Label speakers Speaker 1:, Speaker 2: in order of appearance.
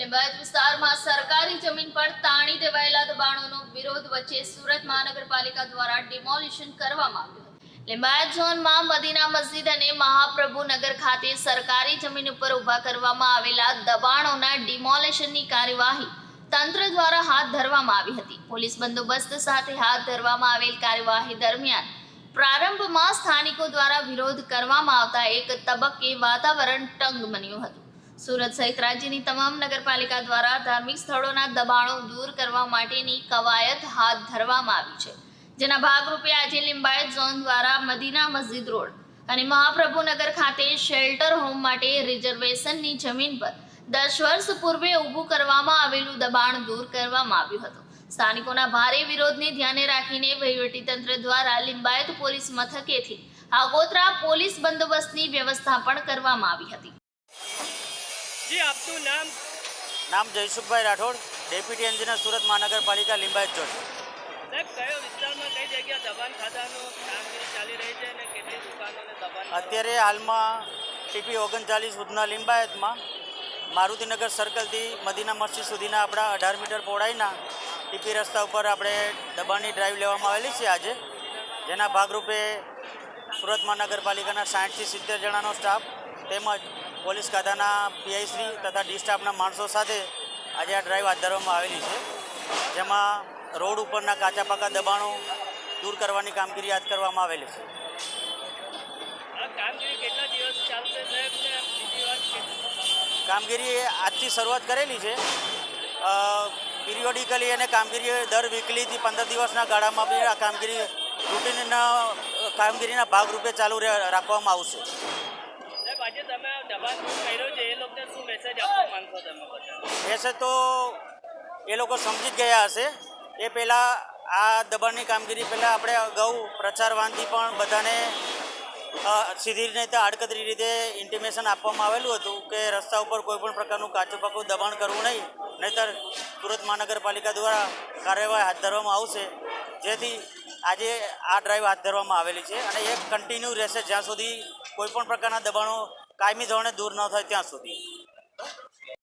Speaker 1: લિંબાયત વિસ્તારમાં સરકારી જમીન પર તાણી દેવાયેલા દબાણોનો વિરોધ વચ્ચે સુરત મહાનગરપાલિકા દ્વારા ડિમોલિશન કરવામાં આવ્યું હતું. લિંબાયત ઝોનમાં મદીના મસ્જિદ અને મહાપ્રભુ નગર ખાતે સરકારી જમીન ઉપર ઊભા કરવામાં આવેલા દબાણોના ડિમોલેશનની કાર્યવાહી તંત્ર દ્વારા હાથ ધરવામાં આવી હતી. પોલીસ બંદોબસ્ત સાથે હાથ ધરવામાં આવેલ કાર્યવાહી દરમિયાન પ્રારંભમાં સ્થાનિકો દ્વારા વિરોધ કરવામાં આવતા એક તબક્કે વાતાવરણ તંગ બન્યું હતું. સુરત સહિત રાજ્યની તમામ નગરપાલિકા દ્વારા ધાર્મિક સ્થળોના દબાણો દૂર કરવા માટેની કવાયત હાથ ધરવામાં આવી છે. જેના ભાગરૂપે આજે લિંબાયત ઝોન દ્વારા મદીના મસ્જિદ રોડ અને મહાપ્રભુનગર ખાતે શેલ્ટર હોમ માટે રિઝર્વેશનની જમીન પર દસ વર્ષ પૂર્વે ઊભું કરવામાં આવેલું દબાણ દૂર કરવામાં આવ્યું હતું. સ્થાનિકોના ભારે વિરોધને ધ્યાને રાખીને વહીવટીતંત્ર દ્વારા લિંબાયત પોલીસ મથકેથી આગોતરા પોલીસ બંદોબસ્તની વ્યવસ્થા પણ કરવામાં આવી હતી.
Speaker 2: જી આપનું નામ?
Speaker 3: નામ જયસુખભાઈ રાઠોડ ડેપ્યુટી એન્જિનિયર સુરત મહાનગરપાલિકા લિંબાયત ચોક.
Speaker 2: સાહેબ કયો વિસ્તારમાં કઈ જગ્યા દબાણ ખાતાનું કામગીરી ચાલી રહી છે અને કેટલી દુકાનોને દબાણ
Speaker 3: અત્યારે હાલમાં ટીપી ઓગણચાલીસ સુધીના લિંબાયતમાં મારુતિનગર સર્કલથી મદીના મસ્જિદ સુધીના આપણા અઢાર મીટર પહોળાઈના ટીપી રસ્તા ઉપર આપણે દબાણની ડ્રાઈવ લેવામાં આવેલી છે આજે. જેના ભાગરૂપે સુરત મહાનગરપાલિકાના સાઠથી સિત્તેર જણાનો સ્ટાફ તેમજ પોલીસ ખાતાના પીઆઈશ્રી તથા ડી સ્ટાફના માણસો સાથે આજે આ ડ્રાઈવ હાથ ધરવામાં આવેલી છે. જેમાં રોડ ઉપરના કાચા પાકા દબાણો દૂર કરવાની કામગીરી હાથ કરવામાં આવેલી છે.
Speaker 2: કામગીરી
Speaker 3: આજથી શરૂઆત કરેલી છે. પિરિયોડિકલી અને કામગીરી દર વીકલીથી પંદર દિવસના ગાળામાં બી આ કામગીરી રૂટીનના કામગીરીના ભાગરૂપે ચાલુ રાખવામાં આવશે.
Speaker 2: આજે તમે દબાણ કર્યો છે? એ લોકોને શું મેસેજ આપવા માંગો તમે બધા?
Speaker 3: તો એ લોકો સમજી જ ગયા હશે. એ પહેલાં આ દબાણની કામગીરી પહેલાં આપણે અગાઉ પ્રચારવાનથી પણ બધાને સીધી રીતે આડકતરી રીતે ઇન્ટિમેશન આપવામાં આવેલું હતું કે રસ્તા ઉપર કોઈપણ પ્રકારનું કાચું પાકું દબાણ કરવું નહીં, નહીતર સુરત મહાનગરપાલિકા દ્વારા કાર્યવાહી હાથ ધરવામાં આવશે. જેથી આજે આ ડ્રાઈવ હાથ ધરવામાં આવેલી છે અને એ કન્ટિન્યુ રહેશે જ્યાં સુધી કોઈપણ પ્રકારના દબાણો કાયમી ધોરણે દૂર ન થાય ત્યાં સુધી.